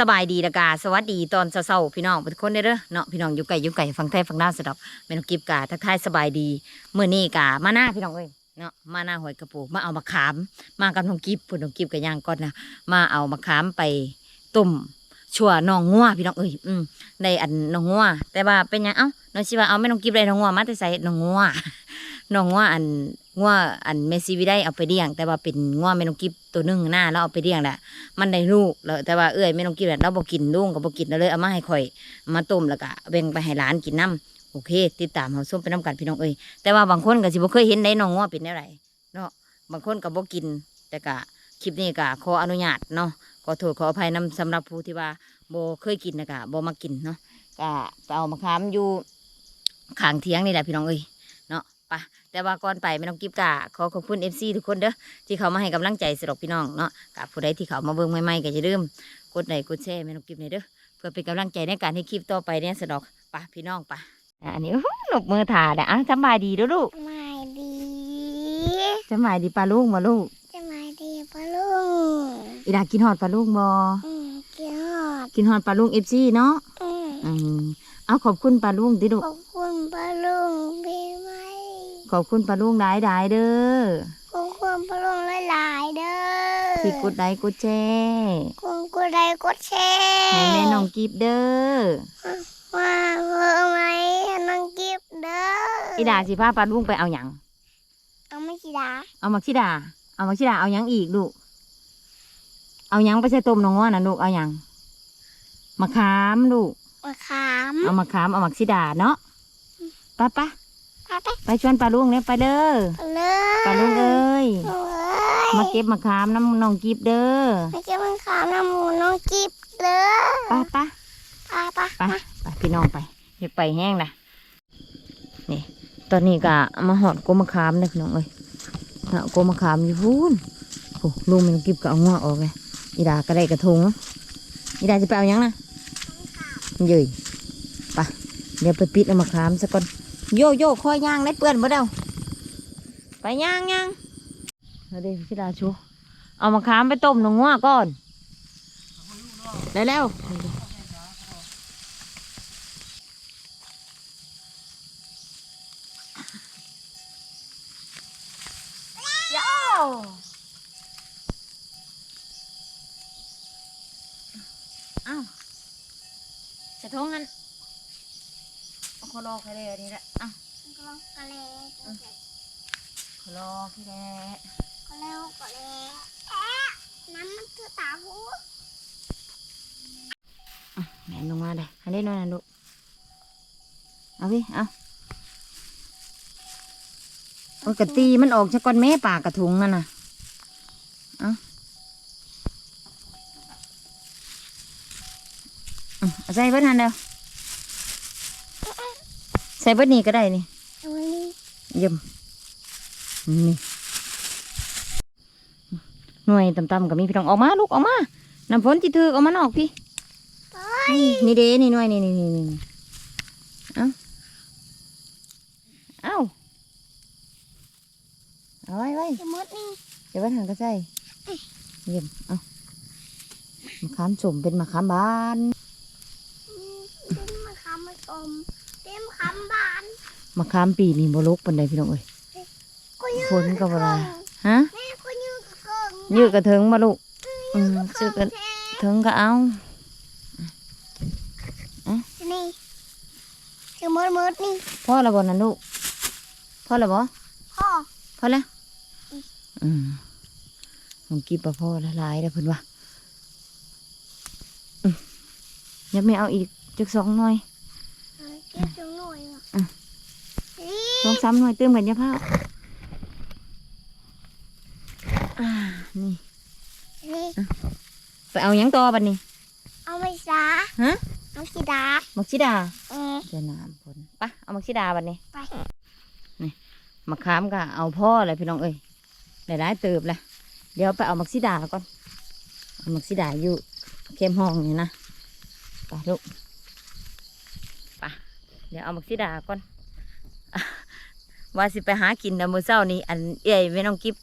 สบายดีละกาสวัสดีตอนเช้าๆพี่น้องทุกคนเด้อเด้อเนาะพี่น้องอยู่ไกลอยู่ไกลฟังไทยฟังลาวสะดอกแม่นองกิบกาทักทายสบายดีเมื้อนี้กามาหน้าพี่น้องเอ้ยเนาะมาหน้าหอยกระปูมาเอามะขาม มากับน้องกิบพุ่นน้องกิบกับย่างก่อนนะมาเอามะขามไปต้มชั่วน้องงัวพี่น้องเอ้ยอืมได้อันน้องงัวแต่ว่าเป็นยังเอ้าน้องสิว่าเอาแม่น้องกิบได้น้องงัวมาแต่ใส่น้องงัวน้องงัวอัน งัวอันเมซีวิได้เอาไปเลี้ยง แต่ว่าเป็นงัวแม่นองกิบตัวหนึงหน้าแล้วเอาไปเลี้ยงแหละมันได้ลูกแล้วแต่ว่าเอ้ยไม่ต้องกินแบบเราบ่กินลุงก็บ่กินแล้วเลยเอามาให้ข่อย มาต้มแล้วก็แบ่งไปให้หลานกินน้ำโอเค ติดตามเฮาส้มไปน้ำกันพี่น้องเอ้ยแต่ว่าบางคนก็สิบ่เคยเห็นได้น้องง้อเป็นแนวไหนเนาะบางคนก็บ่กิน แต่ก็คลิปนี้ก็ขออนุญาตเนาะขอโทษขออภัยนํสำหรับผู้ที่ว่าบ่เคยกินนะก็บ่มากินเนาะก็เอามะขามอยู่ขางเถียงนี่แหละพี่น้องเอ้ยเนาะไป แต่ว่าก่อนไปไม่ต้องกิบกะขอขอบคุณ FC ทุกคนเด้อที่เขามาให้กำลังใจสำหรับพี่น้องเนาะกับผู้ใดที่เขามาเบิ่งใหม่ๆก็อย่าลืมกดไลค์กดแชร์แม่นกกิฟในอยเด้อเพื่อเป็นกำลังใจในการให้คลิปต่อไปเนี่ยสะดอกปะพี่น้องปะอะอันนี้อื้อหลบมือถ่าเด้ออะสำบายดีเด้อลูกไม่ดีสำบายดีปลาลูกมาลูกจะมาดีปะลุงอีดากินฮอดปลาลูกบ่อืมเกี่ยวหอดกินฮอดปลาลูกเอฟซีเนาะอืมอืมเอาขอบคุณปลาลูกดิลูกขอบคุณปะลุงพี่ไหม ขอบคุณปลาลูกหลายหลายๆเด้อ ขอบคุณปะลุงหลายๆเด้อที่กดไลค์กดแชร์คุณกดไลค์กดแชร์ให้แม่น้องกิฟเด้อว่าเพื่อไหมน้องกิฟเด้ออีดาสิพาปลาลูกไปเอาหยังเอาไม่กี่ดาเอามักชิดา เอามักชิดาเอาหยังอีกลูกเอาหยังไปใส่ต้มน้องว่านะลูกเอาหยังมะขามลูกมะขาม เอามะขามเอามักชิดาเนาะไปไปไปไปไปชวนปลาลุงเนี่ยไปเด้อเลยปลาลุงเอ้ยเอ้ยมาเก็บมะขามน้ำน้องกิบเด้อไม่ใช่มะขามน้ำหมูน้องกิฟเด้อไปไปไปไปไปไปพี่น้องไปอย่าไปแห้งนะนี่ตอนนี้ก็เอามาหอดกมมะขามนะพี่น้องเอ้ยนะกมมะขามอยู่พูนโอ้ลุงมันกิบก็เอางวออกไงอีดาก็ได้กระทงอีดาจะไปเอาหยังนะเย้ยไปเดี๋ยวไปปิดเอามะขามซะก่อน โยโย่คอยย่างได้เปื้อนบ่เด้าไปย่างย่างเอาเดี๋ยวพี่ดาชูเอามะขามไปต้มหนองงัวก่อนเร็วๆโย่อ้าวจะท้องกัน เอาขอรอใครเลยอันนี้แหละอ้าวก็ลองกะเลขอรอพี่แดก็เร็วก็เลยแอะน้ำมันคือตาหูแม่ลงมาเลยอันนี้นอยนะลูกเอาพี่เอาเอากระตีมันออกจากก้อนแม่ปากกระทุงนั่นน่ะเอาอืมเอาใส่เบิดหันเดียว ใส่เบิดนี่ก็ได้นี่เอาไว้นี่เยี่ยมนี่หน่วยต่ำๆกับมีพี่น้องออกมาลูกออกมาน้ำฝนจิถือออกมานอกพี่เฮ้ยนี่นี่เด้นี่หน่วยนี่นี่นี่นี่เอาเอาเอาไว้ไว้จะมดนี่เดี๋ยวไว้ทางก็ใส่เยี่ยมเอามะขามสมเป็นมะขามบานอืมเป็นมะขามมะกมเป็นมะ ขามบานมะขามปีนี่บลกปันใดพี่น้องเอ้ยก็ยืฝนก็บ่ได้ฮะแม่ก็ยืดกระเกิงยืดกระเทิงมาลูกอืมยืซื้ดอกกระระเกิงเทิงก็เอานี่คือมดมดนี่พ่อละบ่นั่นลูกพ่อละบ่พ่อพอแล้วอืมผมกินปลาพ่อละลายแล้วเพิ่นว่าอืมยังไม่เอาอีกจักสองหน่อยเอาเก็บจังหน่อยว่ะ อะ นี่ สองสามหน่อยเติมกันยาผ้าอ่านี่นี่ไปเอาหยังต่อบัดนี้ เอาไม่ซาฮะเอาสีดามักชิดาอืมเจะน้ำผลปะเอามักชิดาบัดนี้ไปมะขามก็เอาพ่อเลยพี่น้องเอ้ยได้หลายเติบละเดี๋ยวไปเอามักซิดาก่อนเอามักซิดาอยู่เข้มห้องนี่นะไปลูกเดี๋ยวเอามักซิดาก่อน ว่าสิไปหากินนะมือเช้านี้อันเอ้ยแม่น้องกิฟ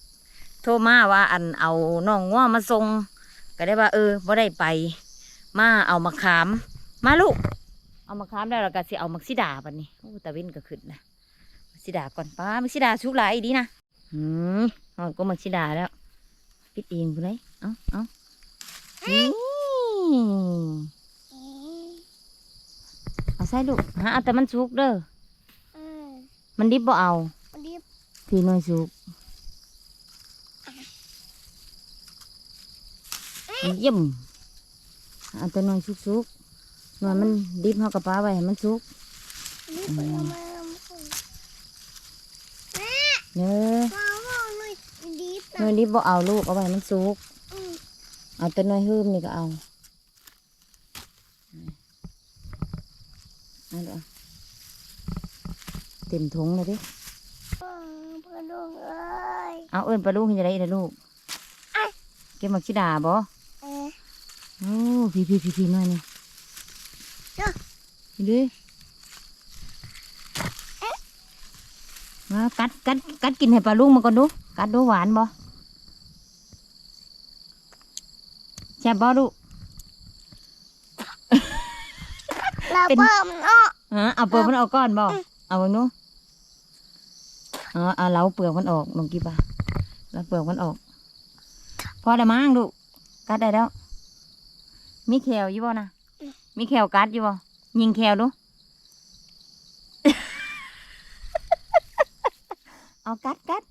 โทรมาว่า อันเอาน้องง้อมาส่งก็ได้ว่าเออบ่ได้ไป มาเอามาขาม มาลูก เอามาขามแล้วเราก็สิเอามักซิดาบัดนี้โอ้ตะวินก็ขึ้นนะมักซิดาก่อนป้ามักซิดาชุกหลายดีนะอืมอ๋อก็มักซิดาแล้วปิดเองพุ่นเลยเอาเอาเอ๊ะเอาใส่ลูกหาเอาแต่มันสุกเด้อ มันดิบบ่เอาวันนี้พี่น้อยสุกเยี่ยมเอาแต่น้อยสุกสุกๆหน่อยมันดิบเฮากระป้าไว้ให้มันสุกนี่ไปเอามาเอามาส่งเด้อว้าวว้าวหน่อยดีบน้อยดิบบ่เอาลูกเอาไว้ให้มันสุกอืมเอาแต่น้อยหืมนี่ก็เอาเอาเด้อเต็มถุงเลยดิเออเพื่อนลูกเอ้ยเอาเอิ้นปลาลูกเห็นจะได้เด้อลูกเก็บมักชิดาบ่เอ๊ะโอ้พี่พี่พี่พี่หน่อยนี่เจ้านี่ดิมากัดกัดกัดกินให้ปลาลูกมาก่อนดู กัดดูหวานบ่แซ่บบ่ลูกเราเป็นเพิ่มมันออกฮะเอาเปลือกมันออกก่อนบ่เอาไว้นู้ อ๋อเอาเล้าเปลือกมันออกลงกี่ปะแล้วเปลือกมันออก พอได้มั้งลูกกัดได้แล้ว มีแขวอยู่บ่นะมีแขวกัดอยู่บ่ยิงแขวดูเอากัดกัด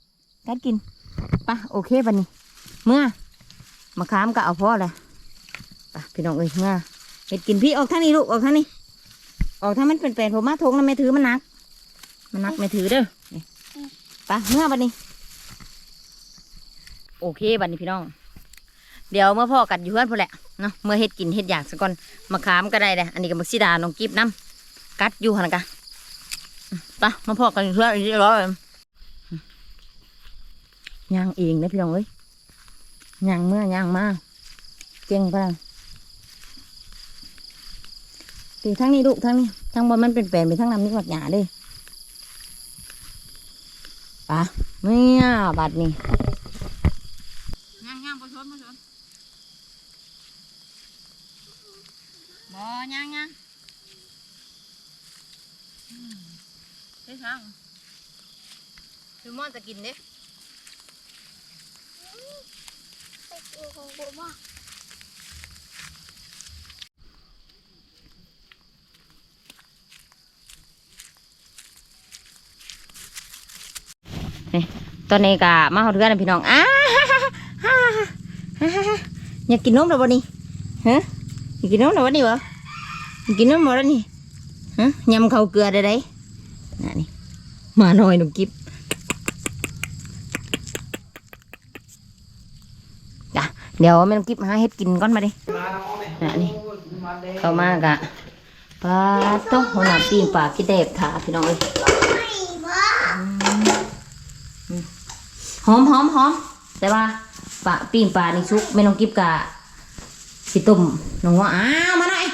กัดกินปะโอเคบันนี้ เมื่อมาค้ามก็เอาพ่อเลยปะพี่น้องเอ้ยเมื่อเห็ดกินพี่ออกทางนี้ลูกออกทางนี้ ออกถ้ามันเป็นแปลนผมมาทงแล้วไม่ถือมันนัก มันนักไม่ถือเด้อ ไปเมื่อบัดนี้ โอเคบัดนี้พี่น้อง เดี๋ยวเมื่อพ่อกัดอยู่เพื่อนพอแหละเนาะเมื่อเฮ็ดกินเฮ็ดอยากสักก่อนมาขามก็ได้เลยอันนี้ก็มักซิดาน้องกิบน้ำกัดอยู่หันกะอืมไปมาพ่อกันอยู่เพื่อนอีกร้อยย่างเองนะพี่น้องเอ้ยย่างเมื่อย่างมาเก่งปะตีทั้งนี้ลูกทั้งนี้ทั้งบนมันเป็นแปลนไปทั้งน้ำนี่หมดหยาเลย ปะเนี่ยบัดนี้ย่างย่างปชนปชนบ่ย่างย่างเฮ้ยช่างคือมอนจะกินเด้ ไปกินของกูบ้าง ตอนนี้ก็มาเอาเทือนพี่น้องอ้าอยากกินนมแล้วบ่นี่ฮะอยากกินนมแล้วบ่นี่บ่อยากกินนมบ่แล้วนี่ฮะยำข้าวเกลือได้ไดนี่มาหน่อยหนุ่มกิ๊บจ้ะเดี๋ยวแม่หน้องกิ๊บหาเฮ็ดกินก่อนมาดินี่เข้ามากะปลาโต๊ะหัวหน้าปีงปลาขี้เด็บถาพี่น้องเอ้ย ไม่บ้า หอมหอมหอมแต่ว่าปลาปิ้งปลาในชุกไม่ต้องกิบกะสิตุ่มน้องว่าอ้าวมาหน่อย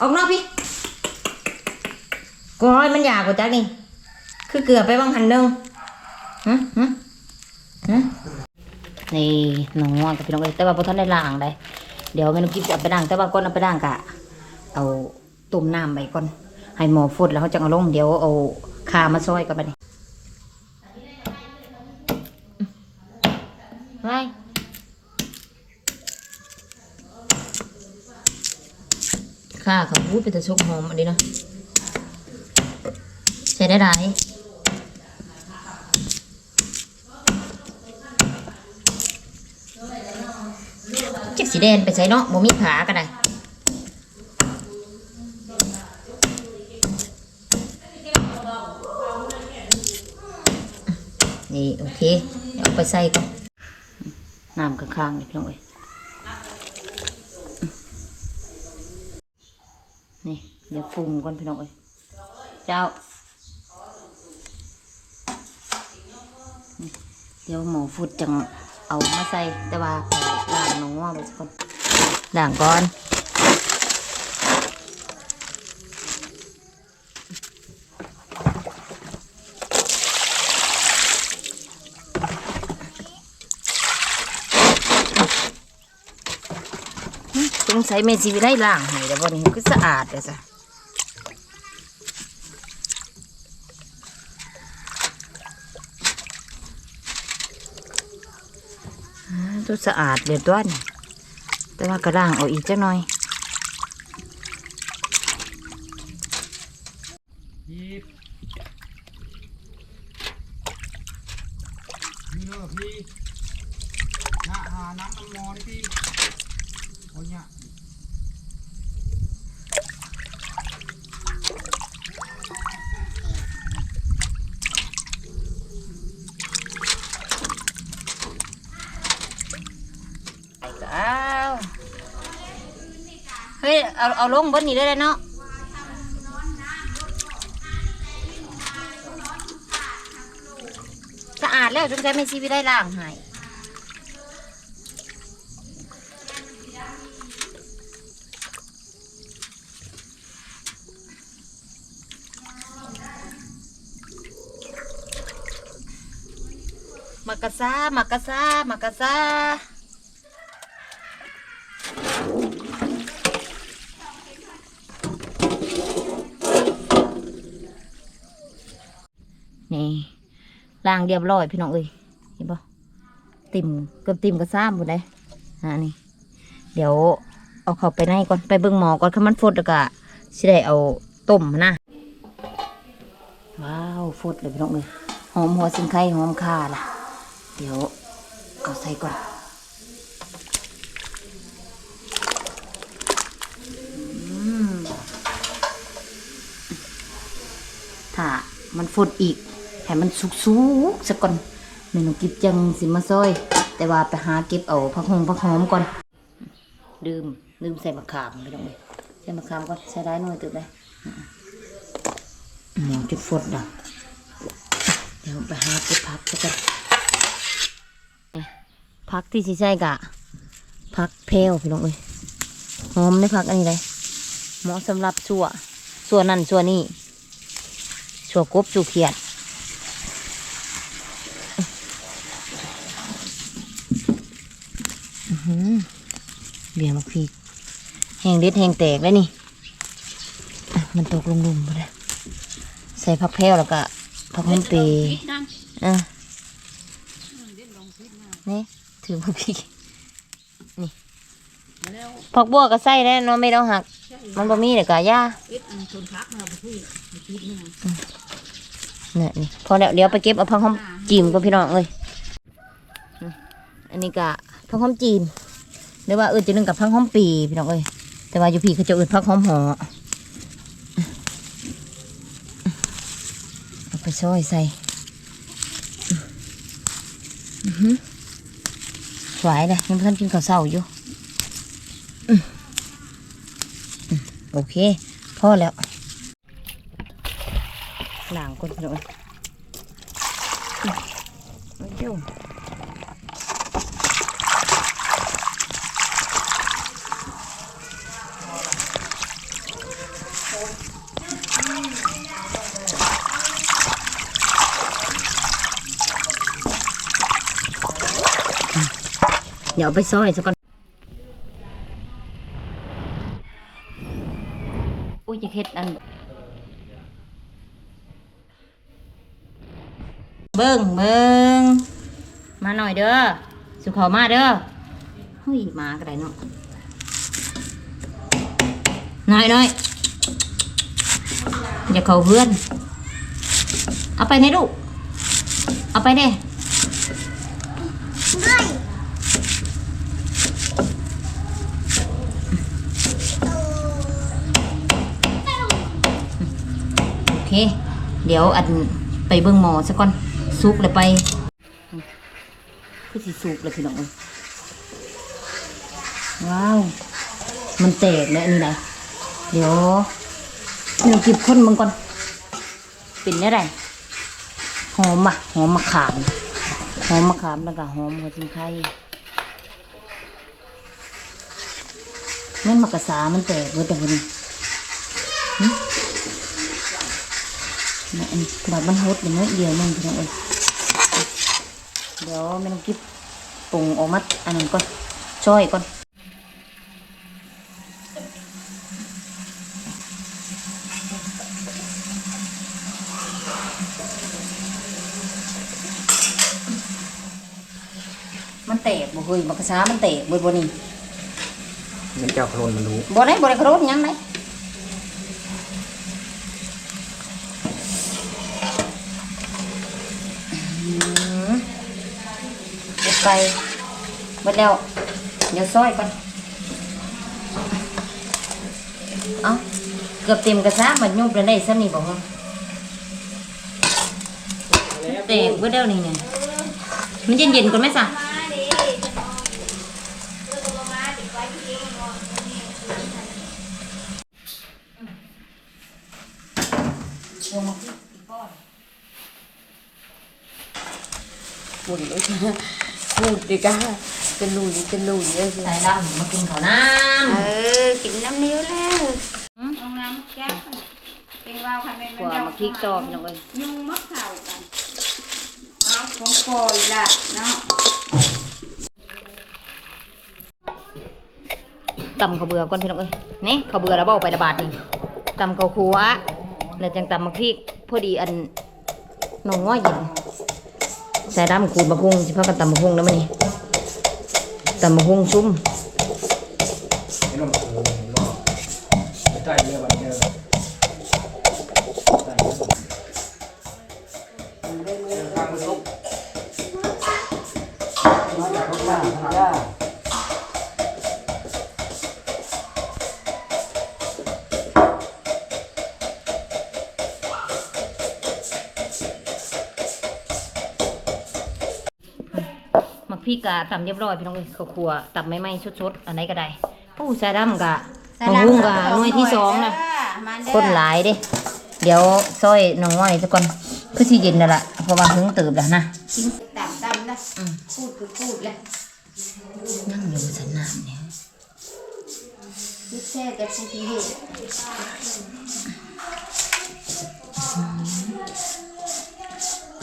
ออกนอกพี่ก้อยมันอยากกว่าจักนี่คือเกลือไปบางหันหนึงฮะฮะฮะนี่น้องว่ากับพี่น้องเอ้ยแต่ว่าพอท่านได้ล้างได้เดี๋ยวแม่น้องกิบจะไปล้างแต่ว่าก่อนเอาไปล้างกะ เอาต้มน้ำไปก่อนให้หมอฟุดแล้วเขาจะเอาลงเดี๋ยวเอาคามาซอยกันไป ไว้ข้าเขาพูดเป็นตะชกหอมอันนี้นะใช้ได้ไรจักสีแดงไปใส่เนาะบ่มีขาก็ได้นี่โอเคเดี๋ยวเอาไปใส่ก่อน น้ำข้างๆนี่พี่น้องเอ้ยนี่เดี๋ยวปรุงก่อนพี่น้องเอ้ยเจ้าเดี๋ยวหมูฟุดจังเอามาใส่แต่ว่าล้างน้องว่าไปสักคนล้างก่อน สัยแม่สิวิได้ล้างให้แต่วันนี้ก็สะอาดเลยจ้ะตัวสะอาดเรียบร้อยนี่แต่ว่ากระด้างเอาอีกจักหน่อย หยิบนี่เนอะพี่หาหาน้ำมันมอนพี่โอ้ยเนี่ย อ้าวเฮ้ยเอาเอาลงบนนี้ได้เลยเนาะสะอาดแล้วจนแค่ไม่ชีวิตได้ล้างให้มากะซามากะซามากะซา นี่ ล้างเรียบร้อยพี่น้องเอ้ยเห็นปะติ่มเกือบติ่มก็ซ้ำหมดเลยอ่านี่ เดี๋ยวเอาเขาไปในก่อนไปเบิ่งหมอก่อนถ้ามันฟดแล้วก็สิได้เอาต้มนะว้าวฟดเลยพี่น้องเอ้ยหอมหัวสิงไข่หอมข่าล่ะ เดี๋ยวเอาใส่ก่อนถ้ามันฟดอีก ให้มันสุกๆสักก่อนเมนูกิบจังสิมาซอย แต่ว่าไปหาเก็บเอาผักหงผักหอมก่อนดื่มดื่มใส่มะขามไม่ต้องเลยใส่มะขามก่อนใส่ได้หน่อยตึกเลยหมอจุดฟดดังเดี๋ยวไปหาเก็บผักสักก่อนผักที่สิใส่กะผักเพลวพี่น้องเอ้ยหอมในผักอันนี้เลยเหมาะสำหรับชั่วส่วนนั่นส่วนนี้ชั่วกบชั่วเขียด อื้อหือ เบียร์มักพริกแห้งเด็ดแห้งแตกแล้วนี่มันตกลงหลุมไปเลยใส่ผักแพรวแล้วก็ผักหอมเปย์อะนี่ถือผักพริกนี่ผักบัวก็ใส่แล้วเนาะไม่ต้องหัก มันบ่มีเดี๋ยวก็ย่าเนี่ยนี่พอแล้วเดี๋ยวไปเก็บเอาผักหอมจีมกับพี่น้องเลยอันนี้ก็ ผักหอมจีนหรือว่าเออจะนึ่งกับพักหอมปีพี่น้องเอ้ยแต่ว่าอยู่พี่เขาจะเอื่นพักหอมหอเอาไปซอยใส่อือหือไหวเลยยังท่านกินข้าวเศร้าอยู่โอเคพอแล้วหล้างก่อนพี่น้องเอ้ยอื้า เดี๋ยวเอาไปซอยซะก่อนอุ้ยจะเฮ็ดอันเบิ้งเบิ้งมาหน่อยเด้อสุขเขามาเด้อเฮ้ยมาก็ได้เนาะหน่อยหน่อยอย่าเขาเพื่อน เอาไปไหนลูกเอาไปเด้ ด้วย โอ เคเดี๋ยวอันไปเบิ่งหมอซะก่อนสุกเลยไปคือสิสุกเลยพี่น้องว้าว มันแตกแล้วนนี้ไหนเดี๋ยวเราเก็บคนมึงก่อนเป็นได้ไรหอมอะหอมมะขามหอมมะขามแล้วก็หอมหัวจิงไข่แม่นมะกะสามันแตกเบิดแต่คนนี้แม่อันแบัดมันฮดเป็นน้อยเดียวมั้องเดี๋ยวแม่น้องกิ๊บปรุงออกมาอันนั้ก่อนช่อยก่อนมันเตกบ่เฮ้ยบักษามันเตกบ่บ่นี่มันเจ้าโครนมันรู้บ่ได้บ่ไยโครนยังไหม เก็บไปหมดแล้ว เดี๋ยวซอยก่อนเอาเกือบเต็มกระซะมันยุบแล้วได้ซ้ำนี่บอกว่าแตกเบิดแล้วนี่เนี่ยมันเย็นๆก่อนไหมสะมาดิจะมองเลือกตัวมาติดไว้ที่เองมองนี่ พูดเลย พูดดีก้าจะลุยจะลุยเยอะสิใส่ดำมากินข้าวน้เออกินน้ำนิ้วแล้วเอาน้ำแก้วเป็นว่าวค่ะเป็นำกว่ามาพริกตอกพี่น้องเอ้ยยุ่งมักเข่ากันเอาของปล่อยละเนาะตำข้าวเบื่อก่อนพี่น้องเอ้ยนี่ข้าวเบื่อแล้วเบ้าไประบาดนี่ตำข้าวคั่วแล้วจังตำมะพริกพอดีอันหนองง้อยเย็น ใส่ดำขูดมะพุงสิพากันตำมะพุงแล้วมันนี่ตำมะพุงชุ่ม พริกกะตำเรียบร้อยพี่น้องเอ้ยข้าวคั่วตำไม่ไหม้สดๆอันไหนก็ได้โอ้ใส่ดำกะมะพุงกะหน่วยที่สองนะมาเด้อคนหลายเด้เดี๋ยวซอยหน้องง้อยซะก่อนคือสิเย็นแล้วล่ะเพราะว่าหึงเติบแล้วนะตามตามนะพูดคือพูดแหละนั่งอยู่สนามเนี่ยพูดแค่แต่พูดที่เห็น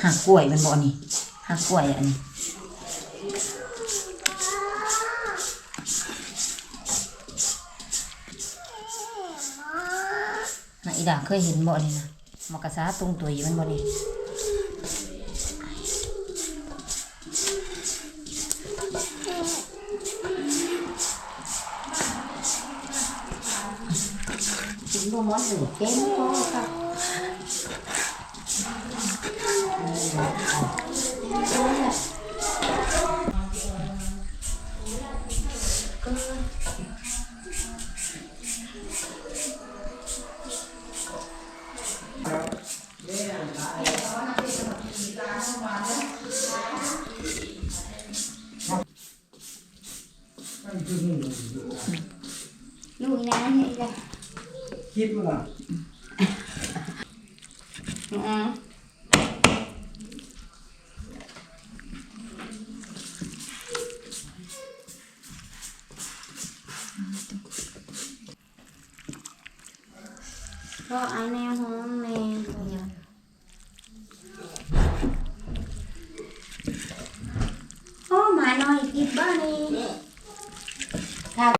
หักกล้วยมันบ่อันนี่หักกล้วยอันนี้ อีดาเคยเห็นบ่อันนี่นะมากระซาตรงตัวอยู่มันบ่นี่กินบ่หมดเลยเต็มคอค่ะ ก็เอาแนวห้องแนวโอ้หมาน้อยกินบ้านี่ครับ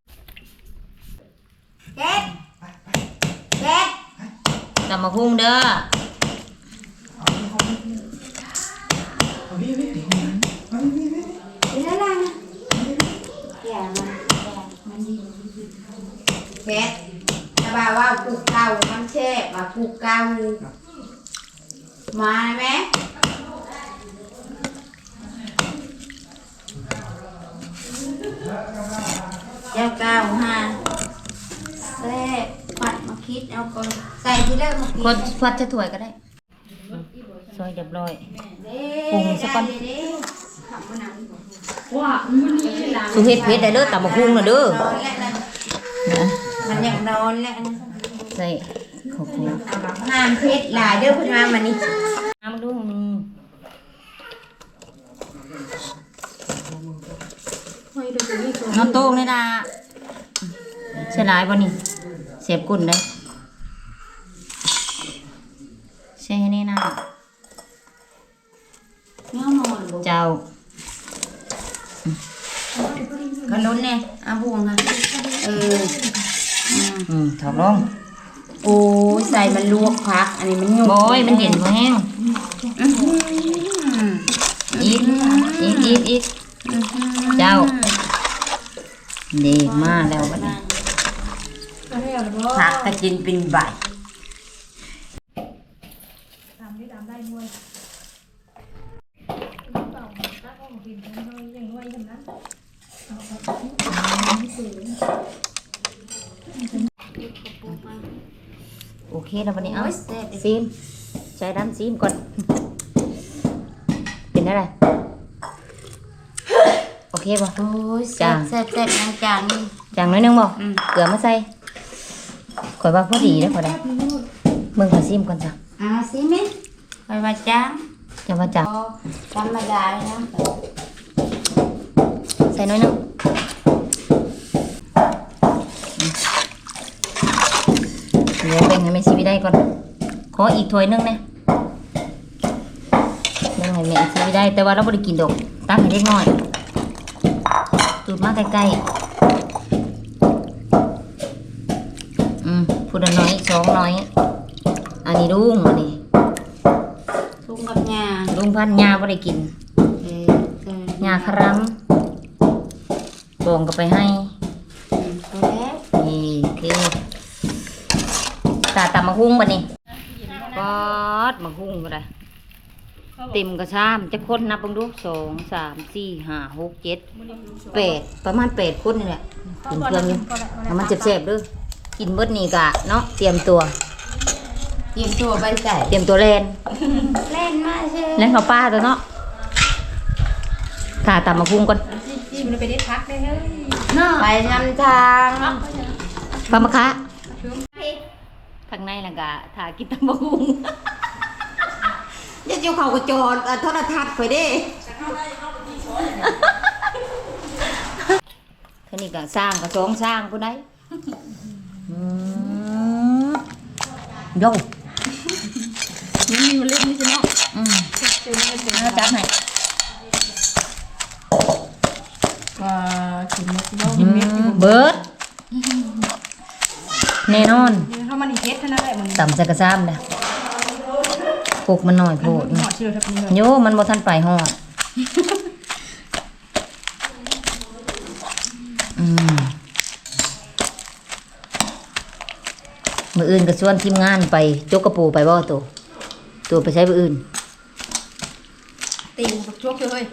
เด็ดเด็ด ตำมะพุงเด้อ Đi lấy lan Dạ mà Phép Nhà bà vào cục cầu Con chê bà cục cầu Mà này mẹ Chào cao ha Xe Phạt mà khít eo con Xài đi đâu mà คนฟัดจะถ้วยก็ได้ซอยเรียบร้อย Pùng sao con- Không có nặng สุเฮ็ดเพชรได้เด้อตำมะพุงน่ะเด้อ Nón lại này นะ Mình nhận nón lại này ใส่ ข้าวคั่วน้ำเพชรหลายเด้อพุ่นมามานี่น้ำดูมึงน้ำโต้งนี่นะใช่หลายบ่นี่เสียบกุ่นได้ใช่นี่นะเนื้อหมอนบ่เจ้าขนุนเนี่ยอาบวงค่ะเอออืมถอดลง โอ้ยใส่มันลวกพัก อันนี้มันยุ่งโอ้ยมันเย็นบ่แห้งอื้อหืออีกอีกอีกอีกอื้อหือเจ้านี่มาแล้วบัดนี้ผักก็กินเป็นใบ โอเค แล้วบัดนี้เอาซีมใช้น้ำซีมก่อน เป็นอะไร โอเคบ่โอ้ยจ้าแซ่บแซ่บแซ่บจางนี่จางน้อยหนึงบ่อืมเกลือมาใส่ข่อยว่าพอดีแล้วพอได้เบิ่งขอซีมก่อนจ้ะอ่าสิแม่ไปว่าจางจะว่าจางพอธรรมดาเลยนะใส่น้อยหนึง ดี๋ยวแบ่งให้แม่ชีวิได้ก่อน ขออีกถ้วยหนึงนะแบ่งให้แม่ชีวิได้ แต่ว่าเราบ่ได้กินดอกตักให้เล็กน้อยตูดมาใกล้ๆ อืมพูดละน้อยสองน้อย อันนี้ลุงอันนี้ทุ่งกับหญ้าลุงพันยาบ่ได้กินเออเออยาครัมบองก็ไปให้ อืมพอแล้ว นี่คือตาตำมะฮุ่งบัดนี้ปอดมะฮุ่งก็ได้ เต็มกระชามจะคนนับเบิ่งดูสองสามสี่ห้าหกเจ็ดแปดประมาณแปดคนนี่แหละกินเครื่องอยู่ให้มันเจ็บๆเด้อกินเบิดนี่กะเนาะเตรียมตัว เตรียมตัวไปใส่เตรียมตัวแลนเล่นมาเช่แลนเขาป้าตัวเนาะตาตำมะฮุ่งก่อนไปนำทางปลามาคะข้างในน่ะกะถากินตำมะฮุ่ง จะเจ้าเขากระจรเอ่อโทรทัศน์ไปเด้ท่านี่ก็สร้างก็สองสร้างผู้ใดอืมโย่มันมีมันเล่นนี่ใช่ไหมอืมเอาจับให้ว่ากินเม็ดอืมเบิร์ดแน่นอนถ้ามันอีกเม็ดเท่านั้นแหละมันต่ำจะกระซ้ำเลย ปลูกมันหน่อยโพดหอเชื่อทับนี้เลยโยมันบ่ทันไปหอดอืมมืออื่นก็ชวนทีมงานไปจกกระปูไปบ่ตัวตัวไปใช้มืออื่นติงบักจกเลย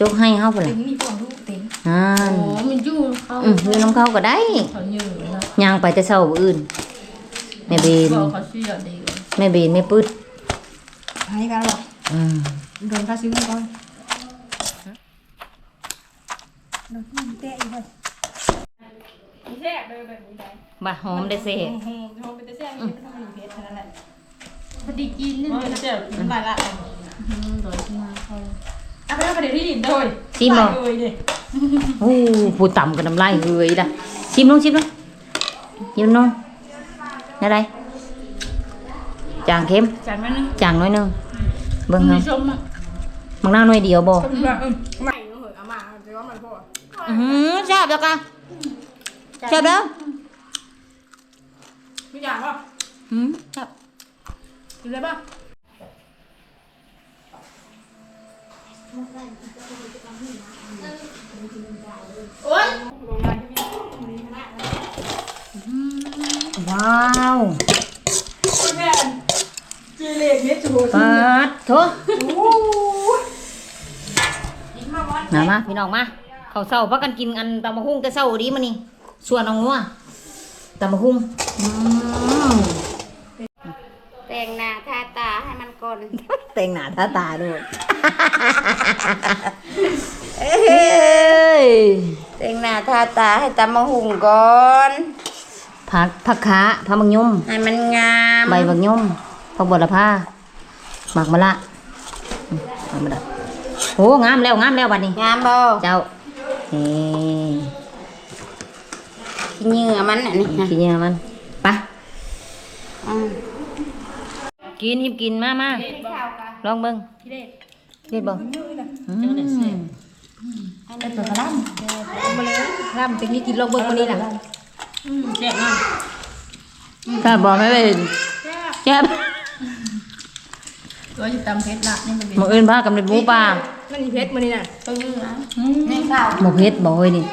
จกให้เฮาพุ่นติล่ะงมีพวงลูกติงอ่าโอ้มันยู่เขาอืมอยู่น้ำเขาก็ได้เขายืนนะย่างไปแต่เช้ามื้ออื่นแม่เบนบอกเขาเชื่อดีแม่เบนแม่ปืด ให้กันหรออืมโดนข้าซื้อก่อนโดนเตะอีกเลยแทกเลยแบบนี้ได้บะหอมได้เซ่โอ้โหเขาเป็นแต่แซ่บมีเป็นมันเม็ดเท่านั้นแหละพอดีกินนี่มันจะกินหลายละโดยที่มาเขาเอาไปเอาไปเดี๋ยวที่ดินโดยชิมบ่เลยดิโอ้ผู้ต่ำกับน้ำลายเฮ้ยล่ะชิมลงชิมลงชิมลงอะไร จางเค็มจากนั้นนึงจางน้อยหนึงเบิ่งมีเฮาชมอะมังนาวหน่อยเดียวบ่ชมแบบไม่ต้องเหอะอามาจะว่ามันพ่ออื้อหือแซ่บแล้วกะแซ่บแล้วไม่อยากว่าอืมแซ่บกินเลยป่ะว้าวแม่จี เล็กเนี่ยจูปัดโถมามาพี่น้องมาเขาวเศร้าพักกันกินอันตำมะฮุ่งแต่เศร้าดีมานี่ส่วนเอางัวตำมะฮุ่งอืมแต่งหน้าทาตาให้มันก่อนแต่งหน้าทาตาด้วยเอ้ยแต่งหน้าทาตาให้ตำมะหุงก่อนผักผักขาผักบักยมให้มันงามใบบักยม ผักบัวละผ้าหมักมะละอืมหมักมะละโอ้งามแล้วงามแล้วบัดนี้ งามบ่เจ้านี่ขี้เหงื่อมันอันนี้นะกินยังมันไปอืมกินหิบกินมามาลองเบิ่งพี่เล็กเฮ็ดบ่อืมเป็นตัวกระลำมาเลยกระลำจะมีกินลงเบิ้งวันนี้นะแซ่บมากถ้าบอกไม่เป็นแซ่บ ตัวอยู่ตำเพชรละนี่มันเป็นมื้ออื่นพากันไปบูป่ามันมีเพชรมันนี่น่ะตัวนี้นะในข้าวบ่เผ็ดบ่เฮ้ยนี่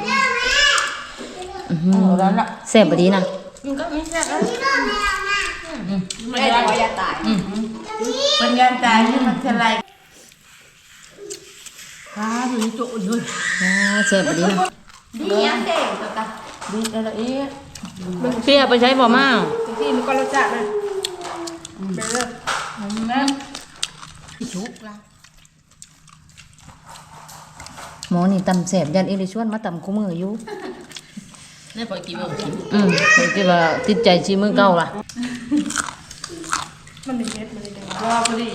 อื้อหือแซ่บบ่ดีนะมันก็ไม่แซ่บแล้วไม่ได้ว่ายาตายมันยาตายนี่มันอะไรอ่าตัวนี้จุเลยอ่าแซ่บบ่ดีนะดียังเด็กตัวตาดีอะไรอีกเปรี้ยวไปใช้บ่มาที่มันก็รสชาติมันเป็นเรื่องนะ ชุกละหมอนี่ตำแซ่บยันอีลิชวนมาตำคู่มืออยู่นี่ปล่อยกี่โมงอืมเพิ่นคิดว่าติดใจชีมือเก่าล่ะมันเป็นเพชรมันเลยว่าพอดี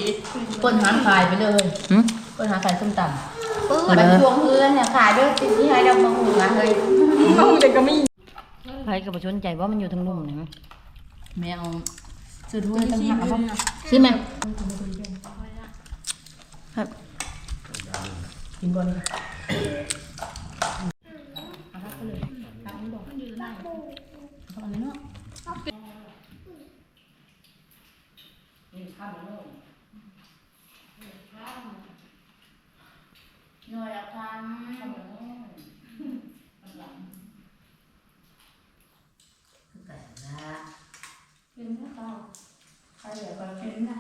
เปิ้นหาขายไปเลยหึเปิ้นหาขายส้มตำปื้อมันช่วงเพื่อนเนี่ยขายด้วยติดที่ให้เรามาหุงอะเฮ้ยมองแต่ก็ไม่ใครก็บ่สนใจว่ามันอยู่ทางลุ่มนี่มั้ยแมวซื้อถ้วยตั้งหากว่าใช่ไหม กินบอล หน่วยละพันกินนะเขาใครอยากไปกินนะ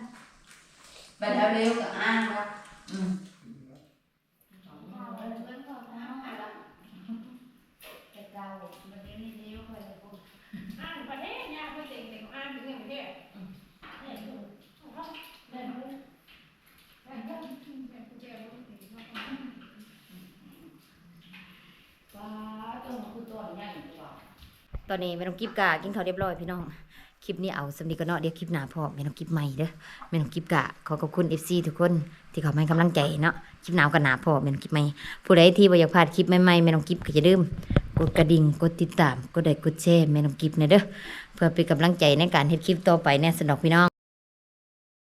แบบเร็วๆกับอ้าง อนนี้แม่น้องกิฟกะกินข้าวเรียบร้อยพี่น้อง คลิปนี้เอาสำนีก็เนาะเดี๋ยวคลิปหน้าพอแม่น้องกิฟใหม่เด้อแม่น้องกิฟกะขอขอบคุณ FC ทุกคนที่เขาให้กำลังใจเนาะคลิปหนาวกับหนาพอแม่น้องกิฟใหม่ผู้ใดที่บ่อยากพลาดคลิปใหม่ๆแม่น้องกิฟก็อย่าลืมกดกระดิ่งกดติดตามกดไลค์กดแชร์แม่น้องกิฟนะเด้อเพื่อเป็นกำลังใจในการเฮ็ดคลิปต่อไปแน่สนอกพี่น้อง